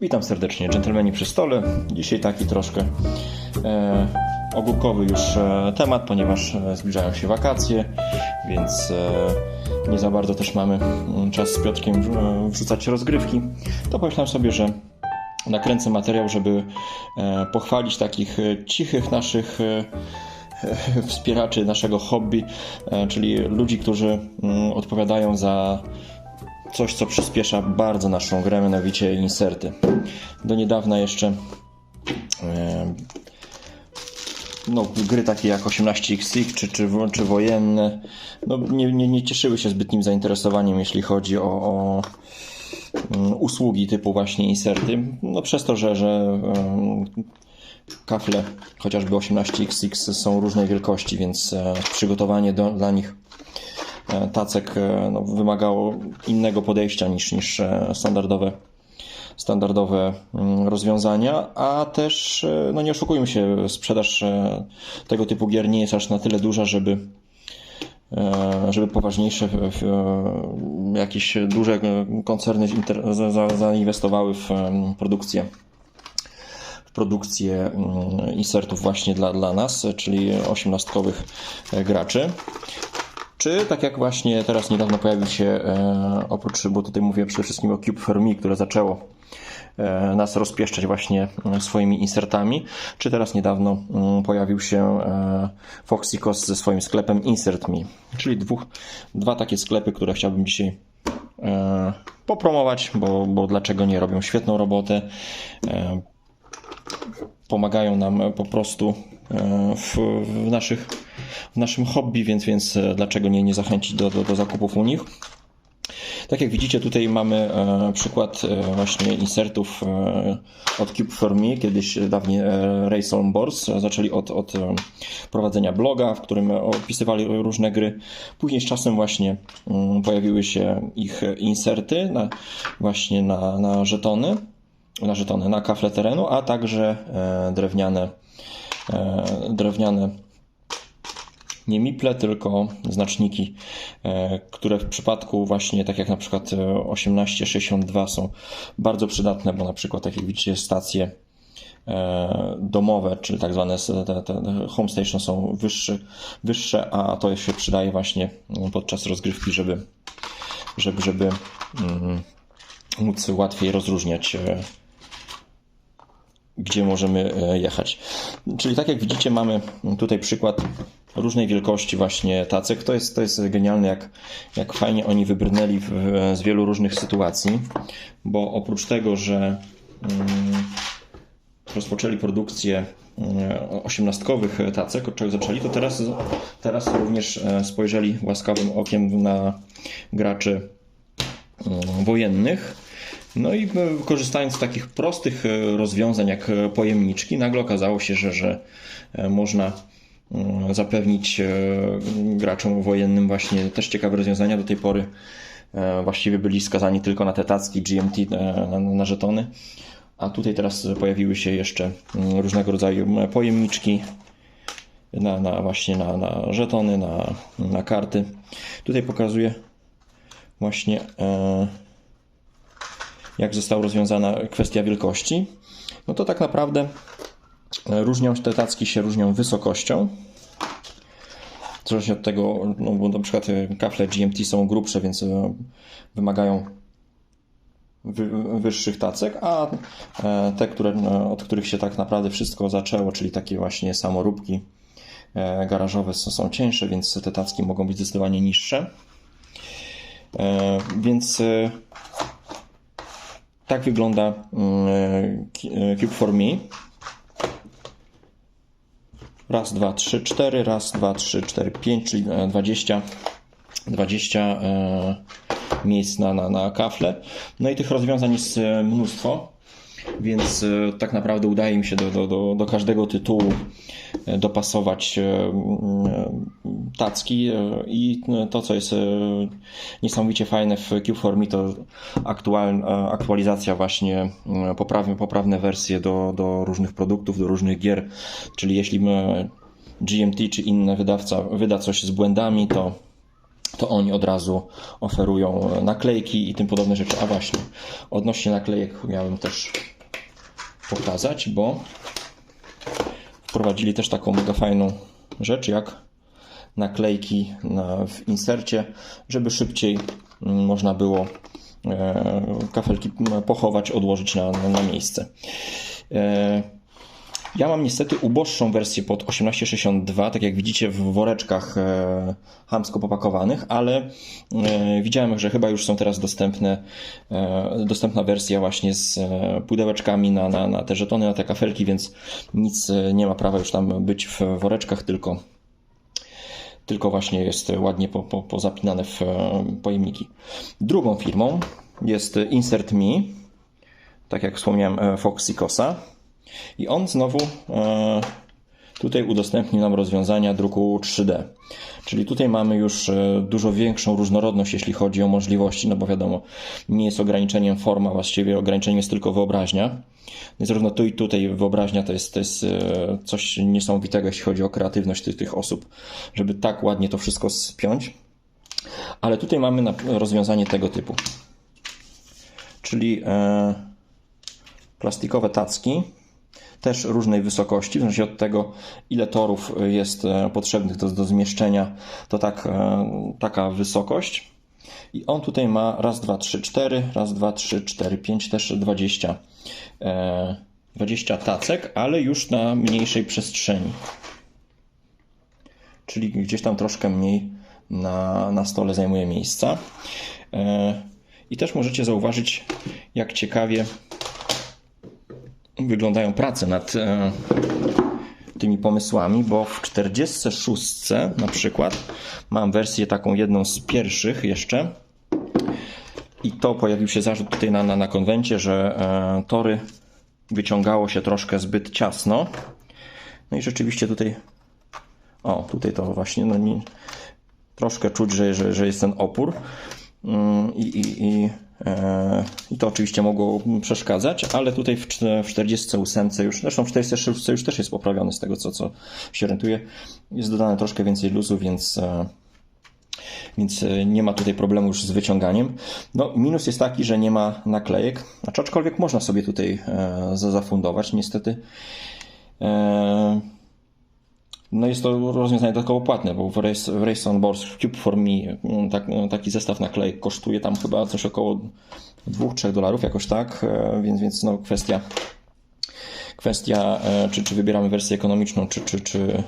Witam serdecznie, dżentelmeni przy stole. Dzisiaj taki troszkę e, ogórkowy już e, temat, ponieważ e, zbliżają się wakacje, więc e, nie za bardzo też mamy mm, czas z Piotrkiem e, wrzucać rozgrywki. To pomyślałem sobie, że nakręcę materiał, żeby e, pochwalić takich e, cichych naszych wspieraczy naszego hobby, czyli ludzi, którzy mm, odpowiadają za coś, co przyspiesza bardzo naszą grę, mianowicie inserty. Do niedawna jeszcze no, gry takie jak 18XX czy, czy, czy wojenne no, nie, nie, nie cieszyły się zbytnim zainteresowaniem, jeśli chodzi o, o mm, usługi typu właśnie inserty. No, przez to, że, że kafle, chociażby 18XX są różnej wielkości, więc e, przygotowanie do, dla nich tacek e, no, wymagało innego podejścia niż, niż e, standardowe, standardowe mm, rozwiązania, a też, e, no nie oszukujmy się, sprzedaż e, tego typu gier nie jest aż na tyle duża, żeby e, żeby poważniejsze e, jakieś duże e, koncerny zainwestowały w produkcję w produkcję mm, insertów właśnie dla, dla nas, czyli osiemnastkowych e, graczy. Czy tak jak właśnie teraz niedawno pojawił się, e, oprócz, bo tutaj mówię przede wszystkim o Cube for Me, które zaczęło e, nas rozpieszczać właśnie e, swoimi insertami, czy teraz niedawno mm, pojawił się e, Foxicos ze swoim sklepem Insert Me, czyli dwóch, dwa takie sklepy, które chciałbym dzisiaj popromować, bo, bo dlaczego nie robią świetną robotę. Pomagają nam po prostu w, w, naszych, w naszym hobby, więc, więc e, dlaczego nie, nie zachęcić do, do, do zakupów u nich. Tak jak widzicie, tutaj mamy e, przykład e, właśnie insertów od Cube for Me. Kiedyś dawniej Race on Boards zaczęli od, od prowadzenia bloga, w którym opisywali różne gry. Później z czasem właśnie mm, pojawiły się ich inserty na, właśnie na, na żetony na żetony, na kafle terenu, a także drewniane, drewniane nie miple, tylko znaczniki, e, które w przypadku właśnie, tak jak na przykład e, 1862 są bardzo przydatne, bo na przykład, tak jak widzicie, stacje e, domowe, czyli tak zwane te, te home station są wyższe, wyższe, a to się przydaje właśnie podczas rozgrywki, żeby, żeby, żeby mm, móc łatwiej rozróżniać e, gdzie możemy e, jechać. Czyli tak jak widzicie, mamy tutaj przykład różnej wielkości właśnie tacek. To jest, to jest genialne, jak, jak fajnie oni wybrnęli w, z wielu różnych sytuacji, bo oprócz tego, że mm, rozpoczęli produkcję mm, osiemnastkowych tacek, od czego zaczęli, to teraz, teraz również e, spojrzeli łaskawym okiem na graczy mm, wojennych. No i e, korzystając z takich prostych e, rozwiązań jak pojemniczki, nagle okazało się, że, że można zapewnić e, graczom wojennym właśnie też ciekawe rozwiązania. Do tej pory e, właściwie byli skazani tylko na te tacki GMT, e, na, żetony. A tutaj teraz pojawiły się jeszcze mm, różnego rodzaju e, pojemniczki na, na właśnie na, na żetony, na, na karty. Tutaj pokazuję właśnie e, jak została rozwiązana kwestia wielkości, no to tak naprawdę e, różnią te tacki się różnią wysokością. Zależnie od tego, no bo na przykład e, kafle GMT są grubsze, więc e, wymagają wy, wyższych tacek, a e, te, które, e, od których się tak naprawdę wszystko zaczęło, czyli takie właśnie samoróbki garażowe są, cieńsze, więc te tacki mogą być zdecydowanie niższe. Więc tak wygląda mm, Cube for Me. Raz, dwa, trzy, cztery, raz, dwa, trzy, cztery, pięć, czyli e, 20, 20 e, miejsc na, na, na kafle. No i tych rozwiązań jest e, mnóstwo, więc e, tak naprawdę udaje mi się do, do, do, do każdego tytułu e, dopasować e, tacki i to, co jest niesamowicie fajne w Q4Me to aktual, aktualizacja właśnie poprawne, poprawne wersje do, do różnych produktów, do różnych gier, czyli jeśli GMT czy inny wydawca wyda coś z błędami, to to oni od razu oferują naklejki i tym podobne rzeczy. A właśnie, odnośnie naklejek miałem też pokazać, bo wprowadzili też taką mega fajną rzecz, jak naklejki na, w insercie, żeby szybciej mm, można było e, kafelki pochować, odłożyć na, na, na miejsce. Ja mam niestety uboższą wersję pod 1862, tak jak widzicie w woreczkach e, hamsko popakowanych, ale e, widziałem, że chyba już są teraz dostępne, e, dostępna wersja właśnie z e, pudełeczkami na, na, na te żetony, na te kafelki, więc nic e, nie ma prawa już tam być w woreczkach, tylko tylko właśnie jest ładnie po, po, pozapinane w e, pojemniki. Drugą firmą jest Insert Me, tak jak wspomniałem, e, Foxicosa. I on znowu e, tutaj udostępnił nam rozwiązania druku 3D. Czyli tutaj mamy już e, dużo większą różnorodność, jeśli chodzi o możliwości, no bo wiadomo, nie jest ograniczeniem forma, właściwie ograniczeniem jest tylko wyobraźnia. Zarówno tu i tutaj wyobraźnia to jest, to jest e, coś niesamowitego, jeśli chodzi o kreatywność tych, tych osób, żeby tak ładnie to wszystko spiąć. Ale tutaj mamy rozwiązanie tego typu. Czyli plastikowe tacki, też różnej wysokości, w zależności od tego, ile torów jest e, potrzebnych do, do zmieszczenia, to tak, e, taka wysokość. I on tutaj ma raz, dwa, trzy, cztery, raz, dwa, trzy, cztery, pięć, też 20, e, 20 tacek, ale już na mniejszej przestrzeni. Czyli gdzieś tam troszkę mniej na, na stole zajmuje miejsca. E, I też możecie zauważyć, jak ciekawie wyglądają prace nad e, tymi pomysłami, bo w 46 na przykład mam wersję taką jedną z pierwszych jeszcze i to pojawił się zarzut tutaj na, na, na konwencie, że e, tory wyciągało się troszkę zbyt ciasno. No i rzeczywiście tutaj o, tutaj to właśnie no, nie, troszkę czuć, że, że, że jest ten opór. Mm, I, i, i, I to oczywiście mogło przeszkadzać, ale tutaj w, czte- w 48 już, zresztą w 46 już też jest poprawiony z tego, co, co się orientuję. Jest dodane troszkę więcej luzu, więc, e, więc e, nie ma tutaj problemu już z wyciąganiem. No, minus jest taki, że nie ma naklejek, aczkolwiek można sobie tutaj e, za- zafundować, niestety. E, no jest to rozwiązanie dodatkowo płatne, bo w Race, w Race on Cube for Me mm, tak, taki zestaw naklejek kosztuje tam chyba coś około 2-3 dolarów, jakoś tak, e, więc, więc no kwestia kwestia, e, czy, czy wybieramy wersję ekonomiczną, czy, czy, czy,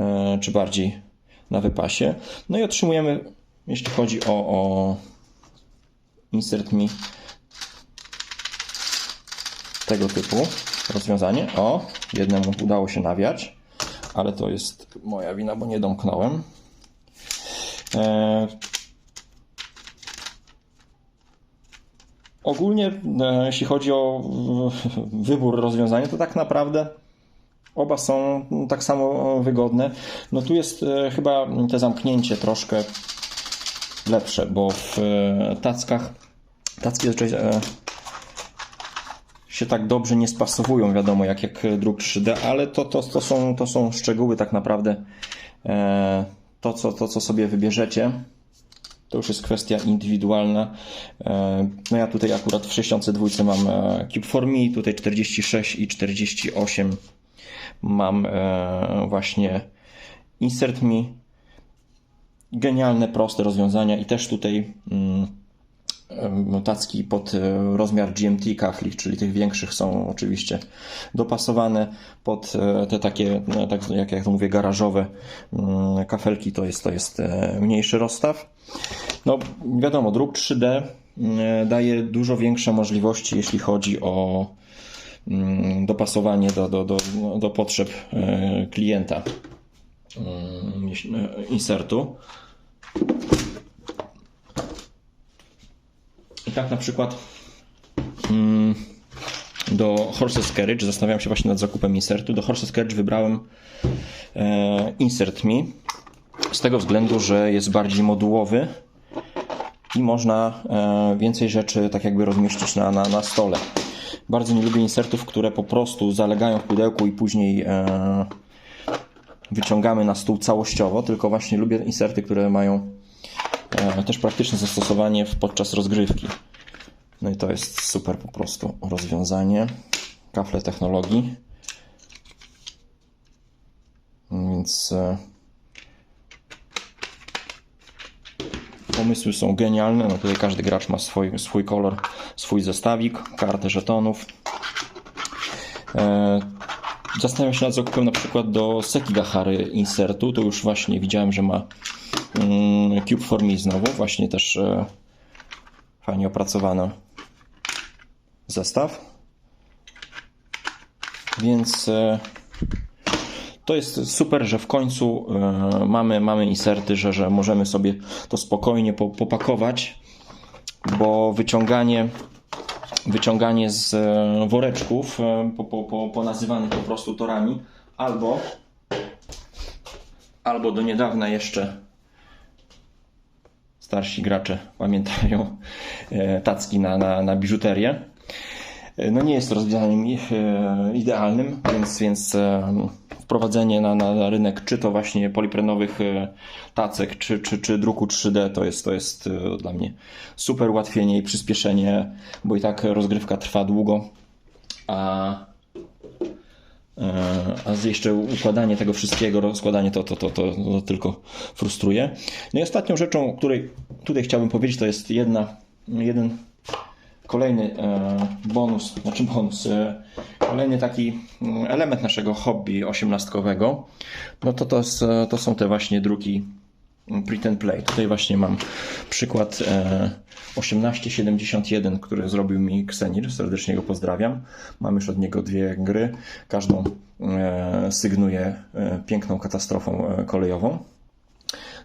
e, czy bardziej na wypasie. No i otrzymujemy, jeśli chodzi o, o Insert Me, tego typu rozwiązanie. O, jednemu udało się nawiać, ale to jest moja wina, bo nie domknąłem. E, Ogólnie, e, jeśli chodzi o wybór rozwiązania, to tak naprawdę oba są tak samo wygodne. No tu jest e, chyba te zamknięcie troszkę lepsze, bo w e, tackach tacki zazwyczaj e, się tak dobrze nie spasowują, wiadomo, jak, jak druk 3D, ale to, to, to, są, to są szczegóły tak naprawdę. E, to, co, to, co sobie wybierzecie, to już jest kwestia indywidualna. E, No ja tutaj akurat w 62 mam e, Cube for Me, tutaj 46 i 48 mam właśnie Insert Me. Genialne, proste rozwiązania i też tutaj mm, tacki pod e, rozmiar GMT kafli, czyli tych większych są oczywiście dopasowane pod e, te takie, no, tak jak, jak to mówię, garażowe mm, kafelki, to jest, to jest e, mniejszy rozstaw. No wiadomo, druk 3D mm, daje dużo większe możliwości, jeśli chodzi o mm, dopasowanie do, do, do, do potrzeb klienta insertu. I tak na przykład mm, do Horses Carriage, zastanawiałem się właśnie nad zakupem insertu. Do Horses Carriage wybrałem e, Insert Me z tego względu, że jest bardziej modułowy i można e, więcej rzeczy tak jakby rozmieścić na, na, na stole. Bardzo nie lubię insertów, które po prostu zalegają w pudełku i później e, wyciągamy na stół całościowo, tylko właśnie lubię inserty, które mają też praktyczne zastosowanie podczas rozgrywki. No i to jest super po prostu rozwiązanie. Kafle technologii. Więc e, pomysły są genialne. No tutaj każdy gracz ma swój, swój kolor, swój zestawik, kartę żetonów. E, Zastanawiam się nad zakupem na przykład do Sekigahary insertu. To już właśnie widziałem, że ma Cube for Me znowu. Właśnie też e, fajnie opracowany zestaw. Więc e, to jest super, że w końcu e, mamy, mamy inserty, że, że możemy sobie to spokojnie po, popakować, bo wyciąganie, wyciąganie z woreczków, po, po, po, ponazywanych po prostu torami, albo, albo do niedawna jeszcze starsi gracze pamiętają e, tacki na, na, na biżuterię. E, No nie jest to rozwiązaniem e, idealnym, więc, więc wprowadzenie na, na rynek czy to właśnie poliprenowych tacek, czy, czy, czy druku 3D to jest, to jest dla mnie super ułatwienie i przyspieszenie, bo i tak rozgrywka trwa długo, a a z jeszcze układanie tego wszystkiego, rozkładanie to, to, to, to, to tylko frustruje. No i ostatnią rzeczą, o której tutaj chciałbym powiedzieć, to jest jedna, jeden kolejny e, bonus, znaczy bonus, e, kolejny taki mm, element naszego hobby osiemnastkowego, no to, to, e, to są te właśnie druki print play. Tutaj właśnie mam przykład e, 1871, który zrobił mi Ksenir, serdecznie go pozdrawiam. Mam już od niego dwie gry, każdą e, sygnuje e, piękną katastrofą e, kolejową.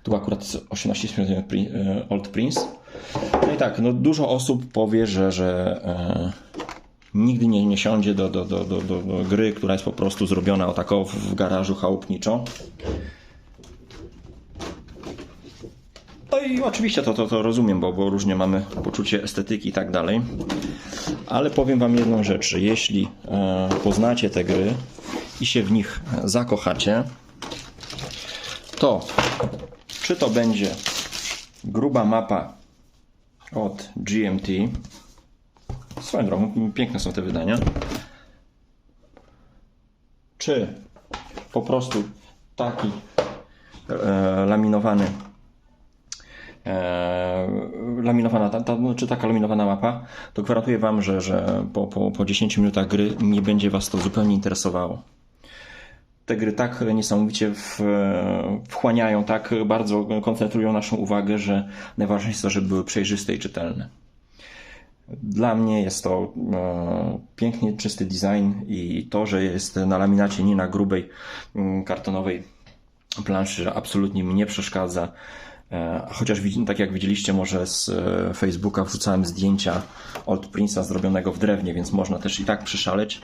Tu akurat 1871 Pri- e, Old Prince. No i tak, no dużo osób powie, że, że e, nigdy nie, nie siądzie do, do, do, do, do, do gry, która jest po prostu zrobiona o tako w garażu chałupniczo. No i oczywiście to, to, to rozumiem, bo, bo różnie mamy poczucie estetyki i tak dalej. Ale powiem Wam jedną rzecz, jeśli e, poznacie te gry i się w nich zakochacie, to czy to będzie gruba mapa od GMT, swoją drogą, piękne są te wydania, czy po prostu taki e, laminowany laminowana, ta, ta, czy taka laminowana mapa, to gwarantuję Wam, że, że po, po, po 10 minutach gry nie będzie Was to zupełnie interesowało. Te gry tak niesamowicie w, wchłaniają, tak bardzo koncentrują naszą uwagę, że najważniejsze jest to, żeby były przejrzyste i czytelne. Dla mnie jest to e, pięknie czysty design i to, że jest na laminacie, nie na grubej mm, kartonowej planszy, absolutnie mi nie przeszkadza. E, Chociaż widz- tak jak widzieliście, może z e, Facebooka wrzucałem zdjęcia Old Prince'a zrobionego w drewnie, więc można też i tak przyszaleć.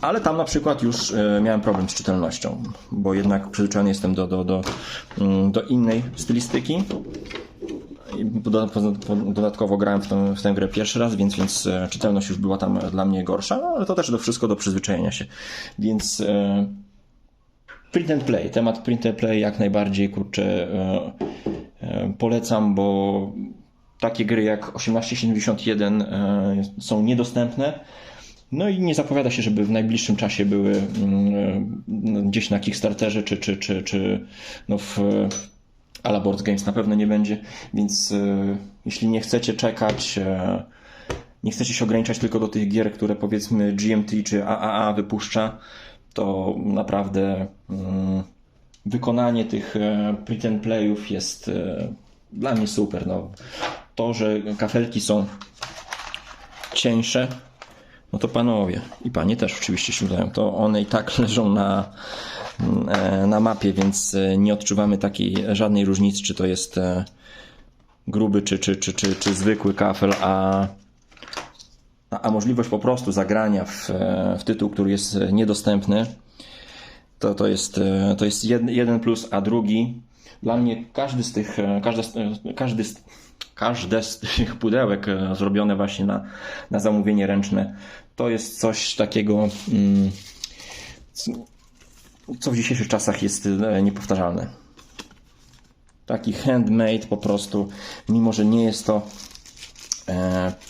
Ale tam na przykład już e, miałem problem z czytelnością, bo jednak przyzwyczajony jestem do, do, do, mm, do innej stylistyki. Dodatkowo grałem w tę, w tę grę pierwszy raz, więc, więc czytelność już była tam dla mnie gorsza, no, ale to też do wszystko do przyzwyczajenia się. Więc print and play, temat print and play jak najbardziej kurczę e, e, polecam, bo takie gry jak 1871 e, są niedostępne. No i nie zapowiada się, żeby w najbliższym czasie były mm, e, gdzieś na Kickstarterze czy, czy, czy, czy no w Ala Games na pewno nie będzie, więc jeśli nie chcecie czekać, nie chcecie się ograniczać tylko do tych gier, które powiedzmy GMT czy AAA wypuszcza, to naprawdę mm, wykonanie tych e, print playów jest e, dla mnie super. No, to, że kafelki są cieńsze, no to panowie i panie też oczywiście się udają, to one i tak leżą na, e, na mapie, więc nie odczuwamy takiej żadnej różnicy, czy to jest gruby, czy, czy, czy, czy, czy zwykły kafel, a, a, a możliwość po prostu zagrania w, e, w tytuł, który jest niedostępny, to, to jest, e, to jest jeden, jeden plus, a drugi dla mnie każdy z tych, e, każdy, e, każdy z, każde z tych pudełek e, zrobione właśnie na, na zamówienie ręczne, to jest coś takiego, mm, co- w dzisiejszych czasach jest e, niepowtarzalne. taki handmade po prostu, mimo że nie jest to e,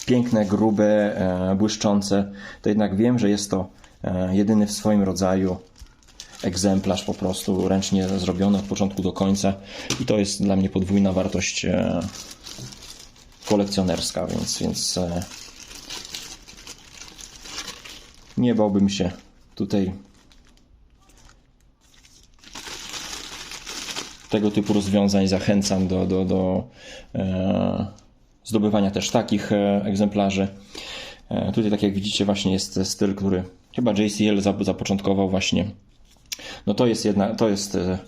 piękne, grube, e, błyszczące, to jednak wiem, że jest to e, jedyny w swoim rodzaju egzemplarz po prostu ręcznie zrobiony od początku do końca i to jest dla mnie podwójna wartość e, kolekcjonerska, więc, więc e, nie bałbym się tutaj tego typu rozwiązań. Zachęcam do, do, do e, zdobywania też takich e, egzemplarzy. E, tutaj, tak jak widzicie, właśnie jest styl, który chyba JCL zap- zapoczątkował właśnie. No to jest jedna, to jest e,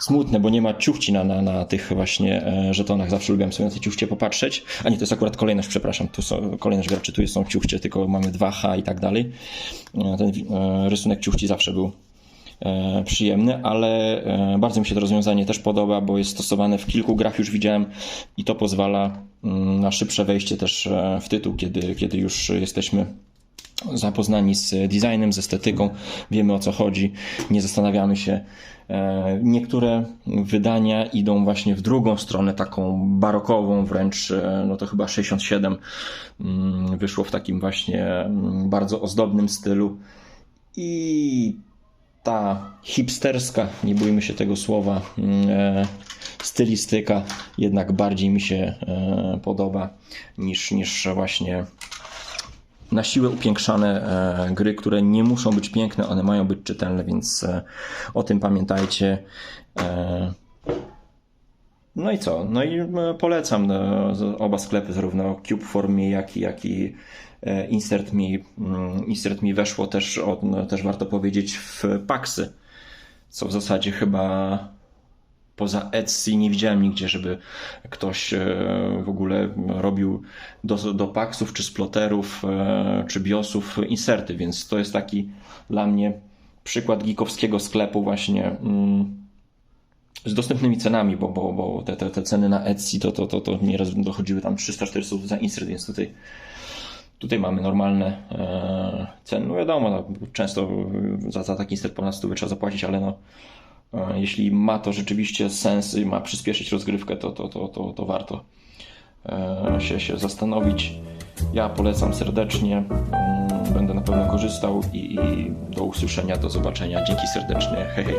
smutne, bo nie ma ciuchci na, na, na tych właśnie żetonach. Zawsze lubiłem sobie na te ciuchcie popatrzeć. A nie, to jest akurat kolejność, przepraszam. Tu są kolejność graczy, tu są ciuchcie, tylko mamy 2H i tak dalej. Ten rysunek ciuchci zawsze był przyjemny, ale e, bardzo mi się to rozwiązanie też podoba, bo jest stosowane w kilku grach już widziałem i to pozwala mm, na szybsze wejście też e, w tytuł, kiedy, kiedy już jesteśmy zapoznani z designem, z estetyką, wiemy o co chodzi, nie zastanawiamy się. E, Niektóre wydania idą właśnie w drugą stronę, taką barokową wręcz, e, no to chyba 67 mm, wyszło w takim właśnie mm, bardzo ozdobnym stylu i ta hipsterska, nie bójmy się tego słowa, mm, e, stylistyka jednak bardziej mi się e, podoba niż, niż właśnie na siłę upiększane e, gry, które nie muszą być piękne, one mają być czytelne, więc o tym pamiętajcie. No i co? No i e, polecam e, oba sklepy, zarówno Cube for Me, jak i, jak i e, Insert Me. Mm, weszło też, o, no, też warto powiedzieć, w Paxy, co w zasadzie chyba poza Etsy nie widziałem nigdzie, żeby ktoś e, w ogóle robił do, do paksów, czy sploterów, czy biosów inserty, więc to jest taki dla mnie przykład geekowskiego sklepu właśnie mm, z dostępnymi cenami, bo, bo, bo te, te, te ceny na Etsy to, to, to, to nieraz dochodziły tam 300-400 zł za insert, więc tutaj Tutaj mamy normalne e, ceny. No wiadomo, no, często za, za taki insert ponad 100 trzeba zapłacić, ale no, e, jeśli ma to rzeczywiście sens i ma przyspieszyć rozgrywkę, to, to, to, to, to warto e, się, się zastanowić. Ja polecam serdecznie, mm, będę na pewno korzystał i, i do usłyszenia, do zobaczenia. Dzięki serdecznie, hej hej.